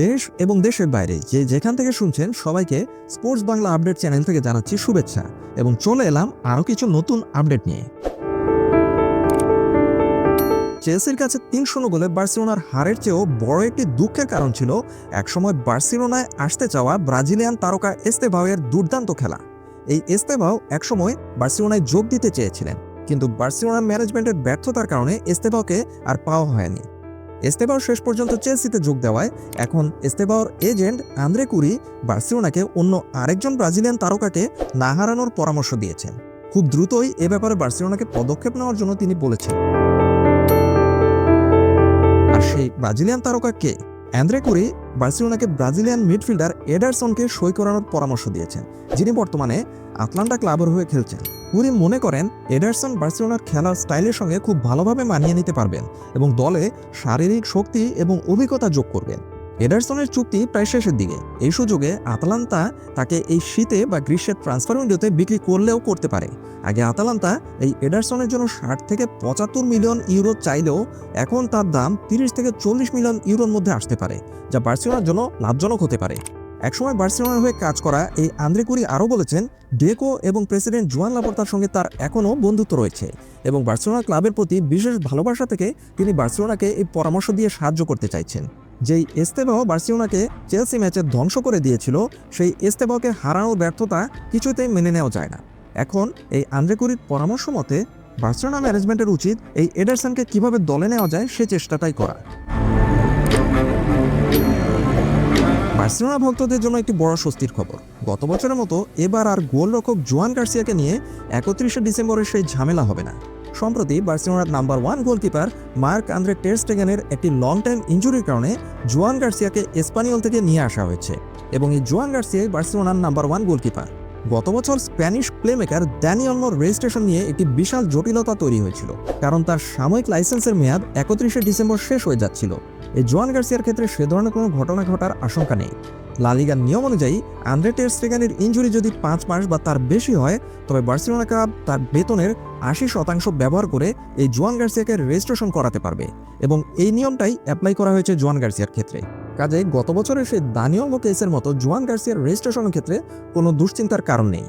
দেশ এবং দেশের বাইরে যে যেখান থেকে শুনছেন সবাইকে স্পোর্টস বাংলা আপডেট চ্যানেল থেকে জানাচ্ছি শুভেচ্ছা এবং চলে এলাম আরও কিছু নতুন আপডেট নিয়ে। চেলসির কাছে তিন শূন্য গোলে বার্সেলোনার হারের চেয়েও বড় একটি দুঃখের কারণ ছিল একসময় বার্সেলোনায় আসতে চাওয়া ব্রাজিলিয়ান তারকা এস্তেভাওয়ের দুর্দান্ত খেলা। এই এস্তেভাও একসময় বার্সেলোনায় যোগ দিতে চেয়েছিলেন, কিন্তু বার্সেলোনা ম্যানেজমেন্টের ব্যর্থতার কারণে এস্তেভাওকে আর পাওয়া হয়নি। এস্তেবাও শেষ পর্যন্ত চেলসিতে যোগ দেওয়ায় এখন এস্তেবাওর এজেন্ট আন্দ্রে কুরি বার্সিলোনাকে অন্য আরেকজন ব্রাজিলিয়ান তারকাকে না হারানোর পরামর্শ দিয়েছেন। খুব দ্রুতই এ ব্যাপারে বার্সিলোনাকে পদক্ষেপ নেওয়ার জন্য তিনি বলেছেন। আর সেই ব্রাজিলিয়ান তারকা কে? অ্যান্দ্রে কুরি বার্সেলোনাকে ব্রাজিলিয়ান মিডফিল্ডার এডারসনকে সই করানোর পরামর্শ দিয়েছেন, যিনি বর্তমানে আটলান্টা ক্লাবের হয়ে খেলছেন। কুরি মনে করেন, এডারসন বার্সেলোনার খেলার স্টাইলের সঙ্গে খুব ভালোভাবে মানিয়ে নিতে পারবেন এবং দলে শারীরিক শক্তি এবং অভিজ্ঞতা যোগ করবেন। এডারসনের চুক্তি প্রায় শেষের দিকে। এই সুযোগে আতালান্তা তাকে এই শীতে বা গ্রীষ্মের ট্রান্সফার উইন্ডোতে বিক্রি করলেও করতে পারে। আগে আতালান্তা এই এডারসনের জন্য ষাট থেকে পঁচাত্তর মিলিয়ন ইউরো চাইলেও এখন তার দাম তিরিশ থেকে চল্লিশ মিলিয়ন ইউরোর মধ্যে আসতে পারে, যা বার্সেলোনার জন্য লাভজনক হতে পারে। একসময় বার্সেলোনার হয়ে কাজ করা এই আন্দ্রে কুরি আরও বলেছেন ডেকো এবং প্রেসিডেন্ট জুয়ান লাপোর্তার সঙ্গে তার এখনও বন্ধুত্ব রয়েছে এবং বার্সেলোনা ক্লাবের প্রতি বিশেষ ভালোবাসা থেকে তিনি বার্সেলোনাকে এই পরামর্শ দিয়ে সাহায্য করতে চাইছেন। যেই এস্তেবাও বার্সেলোনাকে চেলসি ম্যাচে ধ্বংস করে দিয়েছিল, সেই এস্তেবাওকে হারানোর ব্যর্থতা কিছুতেই মেনে নেওয়া যায় না। এখন এই আন্দ্রেকুরির পরামর্শ মতে, বার্সেলোনা ম্যানেজমেন্টের উচিত এই এডারসনকে কীভাবে দলে নেওয়া যায় সে চেষ্টাটাই করা। বার্সেলোনা ভক্তদের জন্য একটি বড় স্বস্তির খবর। গত বছরের মতো এবার আর গোলরক্ষক জোয়ান গার্সিয়াকে নিয়ে একত্রিশে ডিসেম্বরের সেই ঝামেলা হবে না। সম্প্রতি বার্সেলোনার number one goalkeeper Marc Andre টেরস্টেগেনের একটি লং টাইম ইঞ্জুরির কারণে জোয়ান গার্সিয়াকে স্পানিয়ল থেকে নিয়ে আসা হয়েছে এবং এই জোয়ান গার্সিয়াই বার্সেলোনার নাম্বার ওয়ান গোলকিপার। গত বছর স্প্যানিশ প্লেমেকার ড্যানিয়লমোর রেজিস্ট্রেশন নিয়ে একটি বিশাল জটিলতা তৈরি হয়েছিল, কারণ তার সাময়িক লাইসেন্সের মেয়াদ একত্রিশে ডিসেম্বর শেষ হয়ে যাচ্ছিল। এই জোয়ান গার্সিয়ার ক্ষেত্রে সে ধরনের কোনো ঘটনা ঘটার আশঙ্কা নেই। লালিগার নিয়ম অনুযায়ী আন্দ্রে টেস্টেগানের ইঞ্জুরি যদি পাঁচ মাস বা তার বেশি হয়, তবে বার্সেলোনা ক্লাব তার বেতনের আশি শতাংশ ব্যবহার করে এই জোয়ান গার্সিয়াকে রেজিস্ট্রেশন করাতে পারবে এবং এই নিয়মটাই অ্যাপ্লাই করা হয়েছে জোয়ান গার্সিয়ার ক্ষেত্রে। কাজে গত বছরের সেই দানিয়ঙ্গ কেসের মতো জোয়ান গার্সিয়ার রেজিস্ট্রেশনের ক্ষেত্রে কোনো দুশ্চিন্তার কারণ নেই।